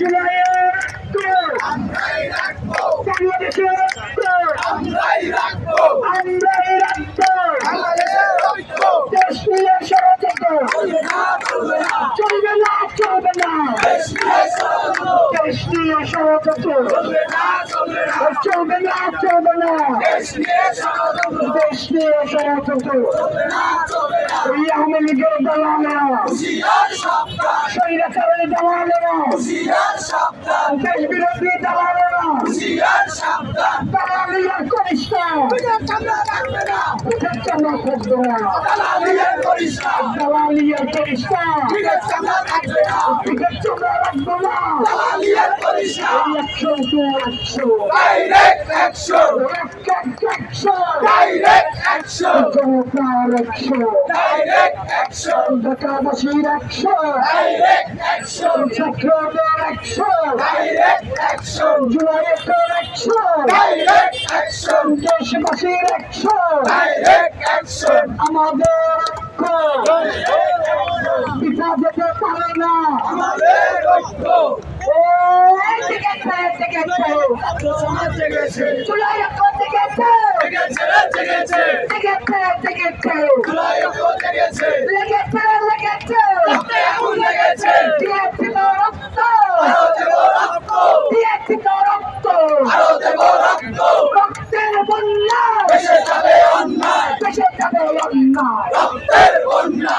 জুলাইয়ের কোর আমরাই রাখব বাংলাদেশের কোর আমরাই রাখব আমরাই রাখব বাংলাদেশের রক্ত দেশ নিয়ে ষড়যন্ত্র চলবে না চলবে না চলবে না চলবে না দেশ নিয়ে ষড়যন্ত্র দেশ নিয়ে ষড়যন্ত্র চলবে না চলবে না চলবে না চলবে না দেশ নিয়ে ষড়যন্ত্র দেশ নিয়ে ষড়যন্ত্র চলবে না চলবে না এই আওয়ামী লীগের দালালেরা হুশিয়ার সাবধান স্বৈরাচারের দালালেরা হুশিয়ার সাবধান। দেশ বিরোধী দালালেরা হুশিয়ার সাবধান। দালালিয়ার কনিষ্ঠ পিঠের চামড়া রাখবে না। পিঠের চামড়া থাকবে না। দালালিয়ার করিস না দালালিয়ার কনিষ্ঠ পিঠের চামড়া রাখবে না। পিঠের চামড়া রাখব না। দালালিয়ার করিস না একশো টু একশো। ডাইরেক্ট অ্যাকশন একশো। ডাইরেক্ট অ্যাকশন জনতার একশো। ডাইরেক্ট অ্যাকশন ঢাকাবাসীর একশো ডাইরেক্ট অ্যাকশন ছাত্রদের একশো ডাইরেক্ট অ্যাকশন জুলাইয়ের একশো ডাইরেক্ট অ্যাকশন দেশবাসীর একশো ডাইরেক্ট অ্যাকশন আমাদের পিতা যেতে পারে না আমাদের তো রক্ত। আরও দেব রক্ত। রক্তের বন্যা। দেশে যাবে অন্যায়। দেশে যাবে অন্যায়। রক্তের বন্যা।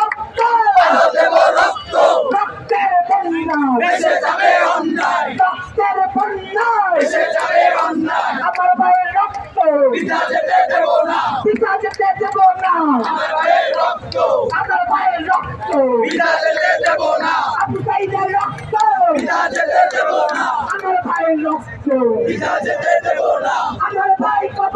রক্ত। আরও দেব রক্ত। রক্তের বন্যা। দেশে যাবে অন্যায়। রক্তের বন্যা। দেশে যাবে অন্যায়। আমার ভাইয়ের রক্ত। পিতা যেতে দেব না। পিতা যেতে দেব না। আমার ভাইয়ের রক্ত আমার ভাইয়ের রক্ত পিতা যেতে দেব না আবু সাইদের রক্ত পিতা যেতে দেব